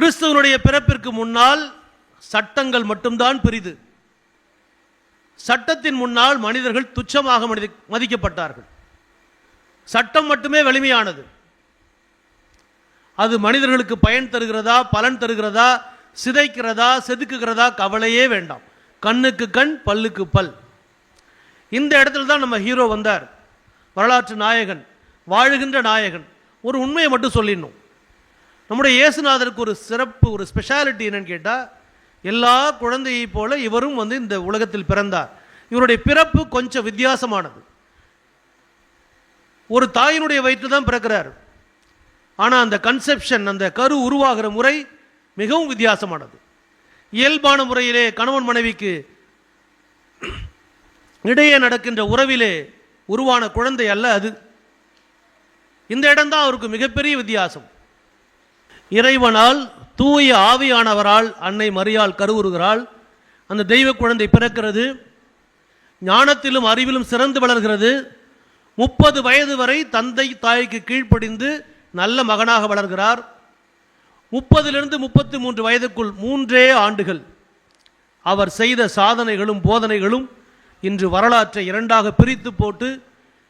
கிறிஸ்துவனுடைய பிறப்பிற்கு முன்னால் சட்டங்கள் மட்டும்தான் பெரிது. சட்டத்தின் முன்னால் மனிதர்கள் துச்சமாக மனித மதிக்கப்பட்டார்கள். சட்டம் மட்டுமே வலிமையானது. அது மனிதர்களுக்கு பயன் தருகிறதா பலன் தருகிறதா சிதைக்கிறதா செதுக்குகிறதா கவலையே வேண்டாம். கண்ணுக்கு கண் பல்லுக்கு பல். இந்த இடத்துல தான் நம்ம ஹீரோ வந்தார். வரலாற்று நாயகன் வாழுகின்ற நாயகன். ஒரு உண்மையை மட்டும் சொல்லிடணும். நம்முடைய இயேசுநாதருக்கு ஒரு சிறப்பு ஒரு ஸ்பெஷாலிட்டி என்னன்னு கேட்டால் எல்லா குழந்தையைப் போல இவரும் வந்து இந்த உலகத்தில் பிறந்தார். இவருடைய பிறப்பு கொஞ்சம் வித்தியாசமானது. ஒரு தாயினுடைய வயிற்று தான் பிறக்கிறார். ஆனால் அந்த கன்செப்ஷன் அந்த கரு உருவாகிற முறை மிகவும் வித்தியாசமானது. இயல்பான முறையிலே கணவன் மனைவிக்கு இடையே நடக்கின்ற உறவிலே உருவான குழந்தை அல்ல அது. இந்த இடம்தான் அவருக்கு மிகப்பெரிய வித்தியாசம். இறைவனால் தூய ஆவியானவரால் அன்னை மரியால் கருவுறுகிறாள். அந்த தெய்வ குழந்தை பிறக்கிறது. ஞானத்திலும் அறிவிலும் சிறந்து வளர்கிறது. முப்பது வயது வரை தந்தை தாய்க்கு கீழ்ப்படிந்து நல்ல மகனாக வளர்கிறார். முப்பதிலிருந்து முப்பத்தி மூன்று வயதுக்குள் மூன்றே ஆண்டுகள். அவர் செய்த சாதனைகளும் போதனைகளும் இன்று வரலாற்றை இரண்டாக பிரித்து போட்டு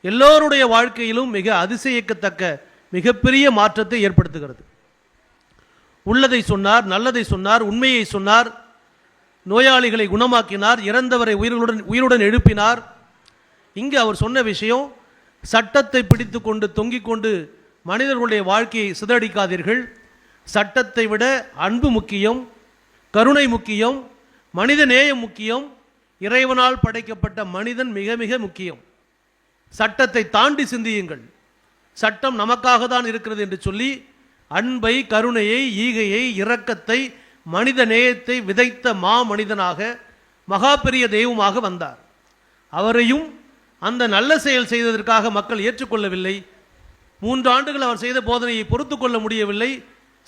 எல்லோருடைய வாழ்க்கையிலும் மிக அதிசயிக்கத்தக்க மிகப்பெரிய மாற்றத்தை ஏற்படுத்துகிறது. உள்ளதை சொன்னார் நல்லதை சொன்னார் உண்மையை சொன்னார் நோயாளிகளை குணமாக்கினார் இறந்தவரை உயிருடன் உயிருடன் எழுப்பினார். இங்கு அவர் சொன்ன விஷயம் சட்டத்தை பிடித்து கொண்டு தொங்கிக் கொண்டு மனிதர்களுடைய வாழ்க்கையை சிதறடிக்காதீர்கள். சட்டத்தை விட அன்பு முக்கியம் கருணை முக்கியம் மனித நேயம் முக்கியம் இறைவனால் படைக்கப்பட்ட மனிதன் மிக மிக முக்கியம். சட்டத்தை தாண்டி சிந்தியுங்கள். சட்டம் நமக்காக தான் இருக்கிறது என்று சொல்லி அன்பை கருணையை ஈகையை இரக்கத்தை மனித நேயத்தை விதைத்த மா மனிதனாக மகா பெரிய தெய்வமாக வந்தார். அவரையும் அந்த நல்ல செயல் செய்ததற்காக மக்கள் ஏற்றுக்கொள்ளவில்லை. மூன்று ஆண்டுகள் அவர் செய்த போதனையை பொறுத்து கொள்ள முடியவில்லை.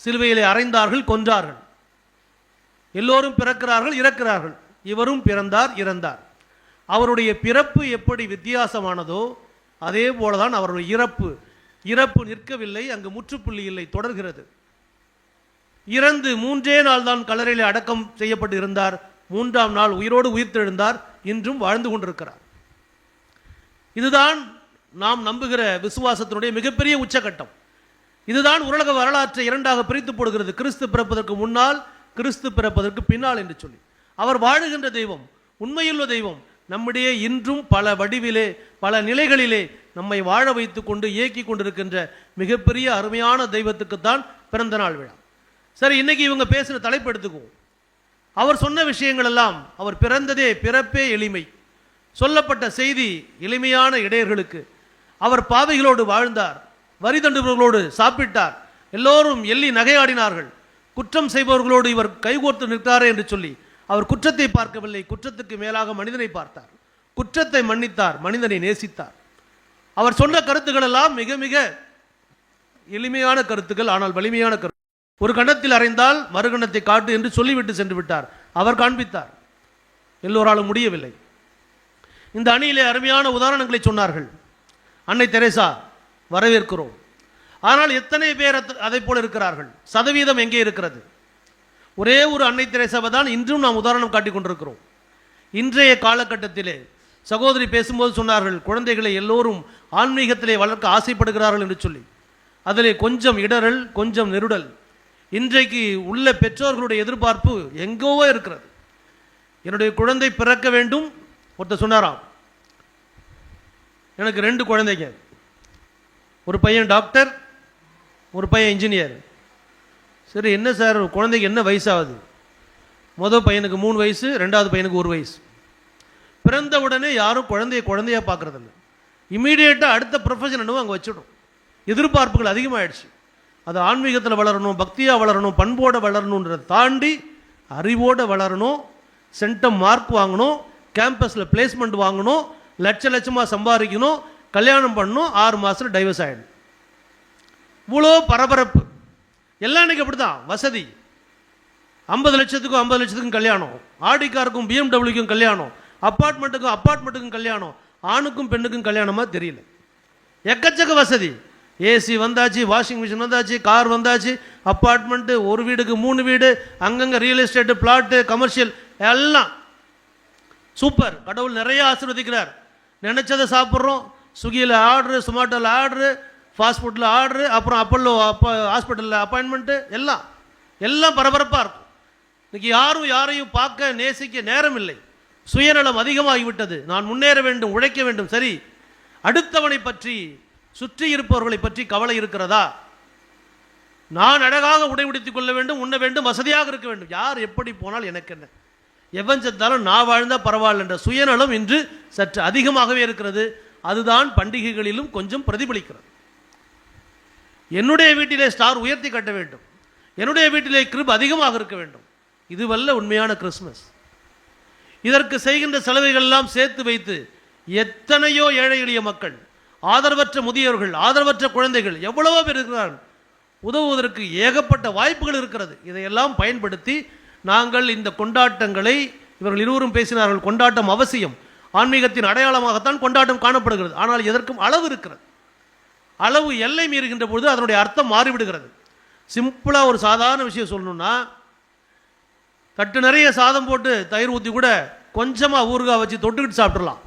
சிலுவையிலே அறைந்தார்கள் கொன்றார்கள். எல்லோரும் பிறக்கிறார்கள் இறக்கிறார்கள். இவரும் பிறந்தார் இறந்தார். அவருடைய பிறப்பு எப்படி வித்தியாசமானதோ அதே போலதான் அவருடைய இறப்பு. இறப்பு நிற்கவில்லை அங்கு முற்றுப்புள்ளி இல்லை தொடர்கிறது. இறந்து மூன்றே நாள் தான் கல்லறையில் அடக்கம் செய்யப்பட்டு இருந்தார். மூன்றாம் நாள் உயிரோடு உயிர்த்தெழுந்தார். இன்றும் வாழ்ந்து கொண்டிருக்கிறார். இதுதான் நாம் நம்புகிற விசுவாசத்தினுடைய மிகப்பெரிய உச்சகட்டம். இதுதான் உலக வரலாற்றை இரண்டாக பிரித்து போடுகிறது. கிறிஸ்து பிறப்பதற்கு முன்னால் கிறிஸ்து பிறப்பதற்கு பின்னால் என்று சொல்லி. அவர் வாழுகின்ற தெய்வம் உண்மையுள்ள தெய்வம் நம்முடைய இன்றும் பல வடிவிலே பல நிலைகளிலே நம்மை வாழ வைத்து கொண்டு இயக்கி கொண்டிருக்கின்ற மிகப்பெரிய அருமையான தெய்வத்துக்குத்தான் பிறந்த நாள் விழா. சரி இன்னைக்கு இவங்க பேசுகிற தலைப்பு எடுத்துக்குவோம் அவர் சொன்ன விஷயங்கள் எல்லாம் அவர் பிறந்ததே பிறப்பே எளிமை. சொல்லப்பட்ட செய்தி எளிமையான இடையர்களுக்கு. அவர் பாவைகளோடு வாழ்ந்தார் வரி தண்டுபவர்களோடு சாப்பிட்டார் எல்லோரும் எள்ளி நகையாடினார்கள். குற்றம் செய்பவர்களோடு இவர் கைகோர்த்து நிற்கிறாரே என்று சொல்லி அவர் குற்றத்தை பார்க்கவில்லை. குற்றத்துக்கு மேலாக மனிதனை பார்த்தார். குற்றத்தை மன்னித்தார் மனிதனை நேசித்தார். அவர் சொன்ன கருத்துக்கள் எல்லாம் மிக மிக எளிமையான கருத்துக்கள் ஆனால் வலிமையான கருத்து. ஒரு கணத்தில் அறைந்தால் மறுகணத்தை காட்டு என்று சொல்லிவிட்டு சென்று விட்டார். அவர் காண்பித்தார். எல்லோராலும் முடியவில்லை. இந்த அணியிலே அருமையான உதாரணங்களை சொன்னார்கள். அன்னை தெரேசா வரவேற்கிறோம். ஆனால் எத்தனை பேர் அதை அதைப் போல இருக்கிறார்கள்? சதவீதம் எங்கே இருக்கிறது? ஒரே ஒரு அன்னை தெரேசாவை தான் இன்றும் நாம் உதாரணம் காட்டிக் கொண்டிருக்கிறோம். இன்றைய காலகட்டத்திலே சகோதரி பேசும்போது சொன்னார்கள் குழந்தைகளை எல்லோரும் ஆன்மீகத்திலே வளர்க்க ஆசைப்படுகிறார்கள் என்று சொல்லி. அதிலே கொஞ்சம் இடரல் கொஞ்சம் நெருடல். இன்றைக்கு உள்ள பெற்றோர்களுடைய எதிர்பார்ப்பு எங்கோவோ இருக்கிறது. என்னுடைய குழந்தை பிறக்க வேண்டும் ஒருத்தர் சொன்னாராம். எனக்கு ரெண்டு குழந்தைங்க. ஒரு பையன் டாக்டர் ஒரு பையன் இன்ஜினியர். சரி என்ன சார் குழந்தைக்கு என்ன வயசாகுது? மொதல் பையனுக்கு மூணு வயசு ரெண்டாவது பையனுக்கு ஒரு வயசு. பிறந்த உடனே யாரும் குழந்தைய குழந்தையா பார்க்கறதில்ல. இமீடியட்டாக அடுத்த ப்ரொஃபஷன் என்னவோ அங்கே வச்சிடும். எதிர்பார்ப்புகள் அதிகமாகிடுச்சு அது ஆன்மீகத்தில் வளரணும் பக்தியாக வளரணும் பண்போட வளரணுன்றதை தாண்டி அறிவோட வளரணும் சென்டம் மார்க் வாங்கணும் கேம்பஸில் பிளேஸ்மெண்ட் வாங்கணும் லட்ச லட்சமாக சம்பாதிக்கணும் கல்யாணம் பண்ணணும் ஆறு மாதத்தில் டைவர்ஸ் ஆகிடும் இவ்வளோ பரபரப்பு. எல்லாம் இன்னைக்கு அப்படி தான் வசதி. ஐம்பது லட்சத்துக்கும் ஐம்பது லட்சத்துக்கும் கல்யாணம். ஆடிக்காருக்கும் பிஎம்டபிள்யூக்கும் கல்யாணம். அப்பார்ட்மெண்ட்டுக்கும் அப்பார்ட்மெண்ட்டுக்கும் கல்யாணம். ஆணுக்கும் பெண்ணுக்கும் கல்யாணமாக தெரியல. எக்கச்சக்க வசதி. ஏசி வந்தாச்சு வாஷிங் மிஷின் வந்தாச்சு கார் வந்தாச்சு அப்பார்ட்மெண்ட்டு ஒரு வீடுக்கு மூணு வீடு அங்கங்கே ரியல் எஸ்டேட்டு பிளாட்டு கமர்ஷியல் எல்லாம். சூப்பர். கடவுள் நிறைய ஆசீர்வதிக்கிறார். நினச்சதை சாப்பிட்றோம். ஸ்விக்கியில் ஆர்டரு சொமாட்டோவில் ஆர்டரு ஃபாஸ்ட் ஃபுட்டில் ஆர்டரு அப்புறம் அப்பல்லோ அப்போ ஹாஸ்பிட்டலில் அப்பாயின்மெண்ட்டு எல்லாம். எல்லாம் பரபரப்பாக இருக்கும். இன்றைக்கி யாரும் யாரையும் பார்க்க நேசிக்க நேரம் இல்லை சுயநலம் அதிகமாகிவிட்டது. நான் முன்னேற வேண்டும் உழைக்க வேண்டும். சரி அடுத்தவனை பற்றி சுற்றி இருப்பவர்களை பற்றி கவலை இருக்கிறதா? நான் அழகாக உடை உடுத்திக் கொள்ள வேண்டும் உண்ண வேண்டும் வசதியாக இருக்க வேண்டும். யார் எப்படி போனால் எனக்கு என்ன? எவன் செத்தாலும் நான் வாழ்ந்தால் பரவாயில்ல என்ற சுயநலம் இன்று சற்று அதிகமாகவே இருக்கிறது. அதுதான் பண்டிகைகளிலும் கொஞ்சம் பிரதிபலிக்கிறது. என்னுடைய வீட்டிலே ஸ்டார் உயர்த்தி கட்ட வேண்டும். என்னுடைய வீட்டிலே கிருப் அதிகமாக இருக்க வேண்டும். இதுவல்ல உண்மையான கிறிஸ்மஸ் இதற்கு செய்கின்ற செலவுகளெல்லாம் சேர்த்து வைத்து எத்தனையோ ஏழை எளிய மக்கள் ஆதரவற்ற முதியவர்கள் ஆதரவற்ற குழந்தைகள் எவ்வளவோ பேர் இருக்கிறார்கள். உதவுவதற்கு ஏகப்பட்ட வாய்ப்புகள் இருக்கிறது. இதையெல்லாம் பயன்படுத்தி நாங்கள் இந்த கொண்டாட்டங்களை இவர்கள் இருவரும் பேசினார்கள் கொண்டாட்டம் அவசியம். ஆன்மீகத்தின் அடையாளமாகத்தான் கொண்டாட்டம் காணப்படுகிறது. ஆனால் எதற்கும் அளவு இருக்கிறது. அளவு எல்லை மீறுகின்ற பொழுது அதனுடைய அர்த்தம் மாறிவிடுகிறது. சிம்பிளாக ஒரு சாதாரண விஷயம் சொல்லணும்னா தட்டு நிறைய சாதம் போட்டு தயிர் ஊற்றி கூட கொஞ்சமாக ஊறுகாய் வச்சு தொட்டுக்கிட்டு சாப்பிட்றலாம்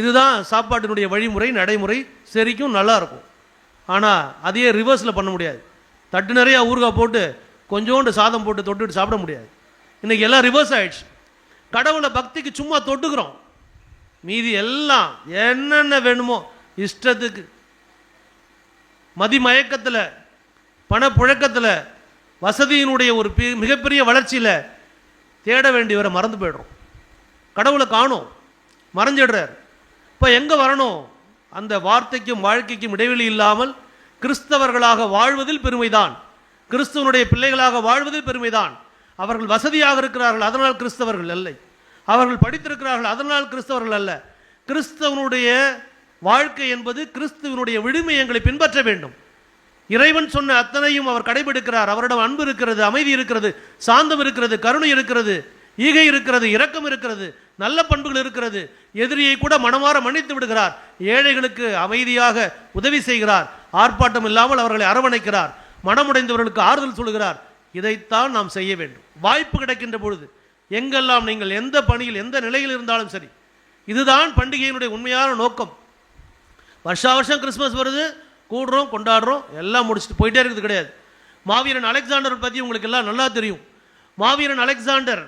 இதுதான் சாப்பாட்டினுடைய வழிமுறை நடைமுறை. சரிக்கும் நல்லா இருக்கும். ஆனால் அதையே ரிவர்ஸில் பண்ண முடியாது. தட்டு நிறையா ஊறுகாய் போட்டு கொஞ்சோண்டு சாதம் போட்டு தொட்டுக்கிட்டு சாப்பிட முடியாது. இன்றைக்கி எல்லாம் ரிவர்ஸ் ஆகிடுச்சு கடவுளை பக்திக்கு சும்மா தொட்டுக்கிறோம். மீதி எல்லாம் என்னென்ன வேணுமோ இஷ்டத்துக்கு மதிமயக்கத்தில் பணப்புழக்கத்தில் வசதியினுடைய ஒரு மிகப்பெரிய வளர்ச்சியில் தேட வேண்டியவரை மறந்து போய்டுறோம். கடவுளை காணோம். மறைஞ்சிடுறார். இப்போ எங்கே வரணும்? அந்த வார்த்தைக்கும் வாழ்க்கைக்கும் இடைவெளி இல்லாமல் கிறிஸ்தவர்களாக வாழ்வதில் பெருமைதான். கிறிஸ்துவனுடைய பிள்ளைகளாக வாழ்வதில் பெருமைதான். அவர்கள் வசதியாக இருக்கிறார்கள் அதனால் கிறிஸ்தவர்கள் இல்லை. அவர்கள் படித்திருக்கிறார்கள் அதனால் கிறிஸ்தவர்கள் அல்ல. கிறிஸ்தவனுடைய வாழ்க்கை என்பது கிறிஸ்துவனுடைய விடுமை எங்களை பின்பற்ற வேண்டும். இறைவன் சொன்ன அத்தனையும் அவர் கடைபிடிக்கிறார். அவரிடம் அன்பு இருக்கிறது அமைதி இருக்கிறது சாந்தம் இருக்கிறது கருணை இருக்கிறது ஈகை இருக்கிறது இரக்கம் இருக்கிறது நல்ல பண்புகள் இருக்கிறது. எதிரியை கூட மனமாற மன்னித்து விடுகிறார். ஏழைகளுக்கு அமைதியாக உதவி செய்கிறார். ஆர்ப்பாட்டம் இல்லாமல் அவர்களை அரவணைக்கிறார். மனமுடைந்தவர்களுக்கு ஆறுதல் சொல்கிறார். இதைத்தான் நாம் செய்ய வேண்டும். வாய்ப்பு கிடைக்கின்ற பொழுது எங்கெல்லாம் நீங்கள் எந்த பணியில் எந்த நிலையில் இருந்தாலும் சரி இதுதான் பண்டிகையினுடைய உண்மையான நோக்கம். வருஷா வருஷம் கிறிஸ்மஸ் வருது கூடுறோம் கொண்டாடுறோம் எல்லாம் முடிச்சுட்டு போயிட்டே இருக்குது கிடையாது. மாவீரன் அலெக்சாண்டர் பற்றி உங்களுக்கு எல்லாம் நல்லா தெரியும். மாவீரன் அலெக்சாண்டர்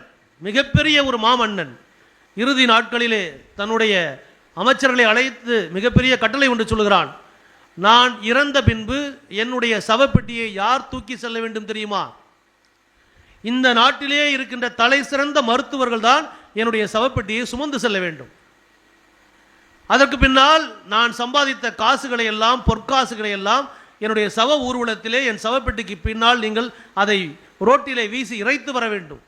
மிகப்பெரிய ஒரு மாமன்னன். இறுதி நாட்களிலே தன்னுடைய அமைச்சர்களை அழைத்து மிகப்பெரிய கட்டளை ஒன்று சொல்கிறான் நான் இறந்த பின்பு என்னுடைய சவப்பெட்டியை யார் தூக்கி செல்ல வேண்டும் தெரியுமா? இந்த நாட்டிலே இருக்கின்ற தலை சிறந்த மருத்துவர்கள் தான் என்னுடைய சவப்பெட்டியை சுமந்து செல்ல வேண்டும். அதற்கு பின்னால் நான் சம்பாதித்த காசுகளை எல்லாம் பொற்காசுகளை எல்லாம் என்னுடைய சவ ஊர்வலத்திலே என் சவப்பெட்டிக்கு பின்னால் நீங்கள் அதை ரோட்டிலே வீசி இறைத்து வர வேண்டும்.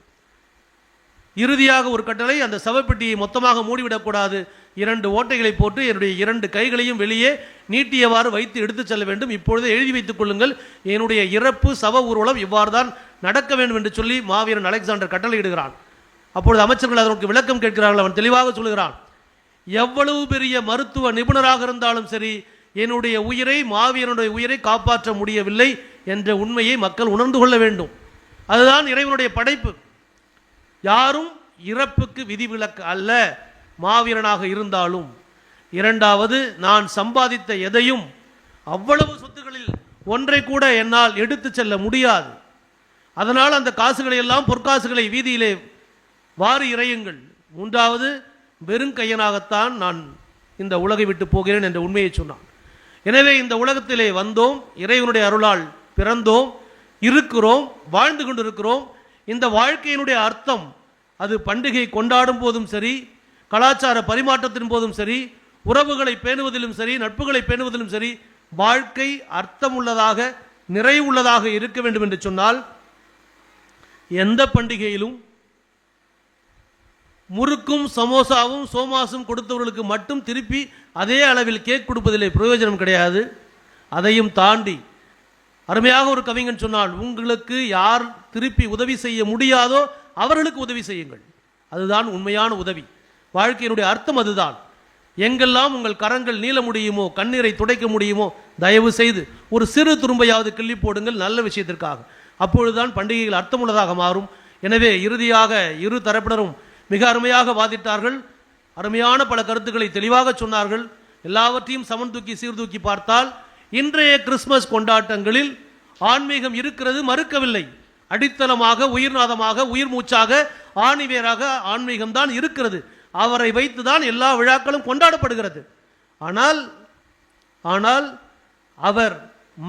இறுதியாக ஒரு கட்டளை அந்த சவப்பெட்டியை மொத்தமாக மூடிவிடக்கூடாது இரண்டு ஓட்டைகளை போட்டு என்னுடைய இரண்டு கைகளையும் வெளியே நீட்டியவாறு வைத்து எடுத்துச் செல்ல வேண்டும். இப்பொழுதே எழுதி வைத்துக் கொள்ளுங்கள். என்னுடைய இறப்பு சவ ஊர்வலம் இவ்வாறு தான் நடக்க வேண்டும் என்று சொல்லி மாவீரன் அலெக்சாண்டர் கட்டளையிடுகிறான். அப்பொழுது அமைச்சர்கள் அதற்கு விளக்கம் கேட்கிறார்கள். அவன் தெளிவாக சொல்கிறான் எவ்வளவு பெரிய மருத்துவ நிபுணராக இருந்தாலும் சரி என்னுடைய உயிரை மாவீரனுடைய உயிரை காப்பாற்ற முடியவில்லை என்ற உண்மையை மக்கள் உணர்ந்து கொள்ள வேண்டும். அதுதான் இறைவனுடைய படைப்பு. யாரும் இறப்புக்கு விதிவிலக்கு அல்ல மாவீரனாக இருந்தாலும். இரண்டாவது நான் சம்பாதித்த எதையும் அவ்வளவு சொத்துகளில் ஒன்றை கூட என்னால் எடுத்துச் செல்ல முடியாது. அதனால் அந்த காசுகளை எல்லாம் பொற்காசுகளை வீதியிலே வாரி இறையுங்கள். மூன்றாவது வெறுங்கையனாகத்தான் நான் இந்த உலகை விட்டு போகிறேன் என்ற உண்மையை சொன்னான். எனவே இந்த உலகத்திலே வந்தோம் இறைவனுடைய அருளால் பிறந்தோம் இருக்கிறோம் வாழ்ந்து கொண்டிருக்கிறோம். இந்த வாழ்க்கையினுடைய அர்த்தம் அது பண்டிகை கொண்டாடும் போதும் சரி கலாச்சார பரிமாற்றத்தின் போதும் சரி உறவுகளை பேணுவதிலும் சரி நட்புகளை பேணுவதிலும் சரி வாழ்க்கை அர்த்தமுள்ளதாக நிறைவுள்ளதாக இருக்க வேண்டும் என்று சொன்னால் எந்த பண்டிகையிலும் முறுக்கும் சமோசாவும் சோமாசும் கொடுத்தவர்களுக்கு மட்டும் திருப்பி அதே அளவில் கேக் கொடுப்பதிலே பிரயோஜனம் கிடையாது. அதையும் தாண்டி அருமையாக ஒரு கவிஞன் சொன்னால் உங்களுக்கு யார் திருப்பி உதவி செய்ய முடியாதோ அவர்களுக்கு உதவி செய்யுங்கள். அதுதான் உண்மையான உதவி. வாழ்க்கையினுடைய அர்த்தம் அதுதான். எங்கெல்லாம் உங்கள் கரங்கள் நீள முடியுமோ கண்ணீரை துடைக்க முடியுமோ தயவு செய்து ஒரு சிறு துரும்பையாவது கிள்ளி போடுங்கள் நல்ல விஷயத்திற்காக. அப்பொழுதுதான் பண்டிகைகள் அர்த்தமுள்ளதாக மாறும். எனவே இறுதியாக இரு தரப்பினரும் மிக அருமையாக வாதிட்டார்கள். அருமையான பல கருத்துக்களை தெளிவாக சொன்னார்கள். எல்லாவற்றையும் சமன் தூக்கி சீர்தூக்கி பார்த்தால் இன்றைய கிறிஸ்மஸ் கொண்டாட்டங்களில் ஆன்மீகம் இருக்கிறது மறுக்கவில்லை. அடித்தளமாக உயிர்நாதமாக உயிர் மூச்சாக ஆணிவேராக ஆன்மீகம் தான் இருக்கிறது. அவரை வைத்து தான் எல்லா விழாக்களும் கொண்டாடப்படுகிறது. ஆனால் ஆனால் அவர்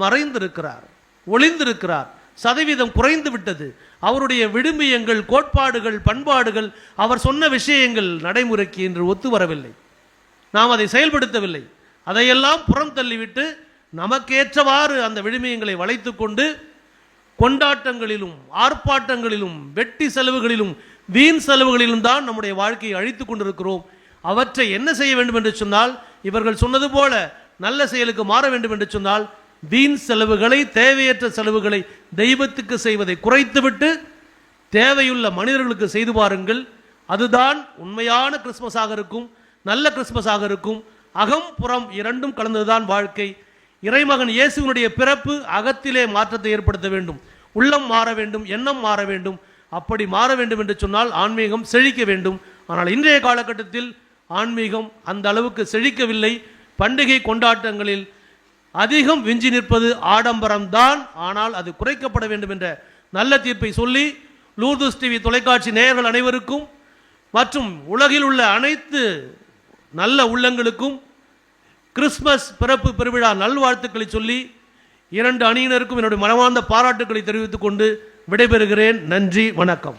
மறைந்திருக்கிறார் ஒளிந்திருக்கிறார். சதவீதம் குறைந்து விட்டது. அவருடைய விடுமியங்கள் கோட்பாடுகள் பண்பாடுகள் அவர் சொன்ன விஷயங்கள் நடைமுறைக்கு இன்று ஒத்து வரவில்லை. நாம் அதை செயல்படுத்தவில்லை. அதையெல்லாம் புறம் தள்ளிவிட்டு நமக்கேற்றவாறு அந்த விழுமியங்களை வளைத்து கொண்டு கொண்டாட்டங்களிலும் ஆர்ப்பாட்டங்களிலும் வெட்டி செலவுகளிலும் வீண் செலவுகளிலும் தான் நம்முடைய வாழ்க்கையை அழித்து கொண்டிருக்கிறோம். அவற்றை என்ன செய்ய வேண்டும் என்று சொன்னால் இவர்கள் சொன்னது போல நல்ல செயலுக்கு மாற வேண்டும் என்று சொன்னால் வீண் செலவுகளை தேவையற்ற செலவுகளை தெய்வத்துக்கு செய்வதை குறைத்துவிட்டு தேவையுள்ள மனிதர்களுக்கு செய்து பாருங்கள். அதுதான் உண்மையான கிறிஸ்மஸாக இருக்கும் நல்ல கிறிஸ்மஸாக இருக்கும். அகம் புறம் இரண்டும் கலந்ததுதான் வாழ்க்கை. இறைமகன் இயேசுவினுடைய பிறப்பு அகத்திலே மாற்றத்தை ஏற்படுத்த வேண்டும். உள்ளம் மாற வேண்டும் எண்ணம் மாற வேண்டும். அப்படி மாற வேண்டும் என்று சொன்னால் ஆன்மீகம் செழிக்க வேண்டும். ஆனால் இன்றைய காலகட்டத்தில் ஆன்மீகம் அந்த அளவுக்கு செழிக்கவில்லை. பண்டிகை கொண்டாட்டங்களில் அதிகம் விஞ்சி நிற்பது ஆடம்பரம்தான். ஆனால் அது குறைக்கப்பட வேண்டும் என்ற நல்ல தீர்ப்பை சொல்லி லூர்துஸ் டிவி தொலைக்காட்சி நேயர்கள் அனைவருக்கும் மற்றும் உலகில் உள்ள அனைத்து நல்ல உள்ளங்களுக்கும் கிறிஸ்மஸ் பிறப்பு பெருவிழா நல்வாழ்த்துக்களை சொல்லி இரண்டு அணியினருக்கும் என்னுடைய மனமார்ந்த பாராட்டுக்களை தெரிவித்துக் கொண்டு விடைபெறுகிறேன். நன்றி வணக்கம்.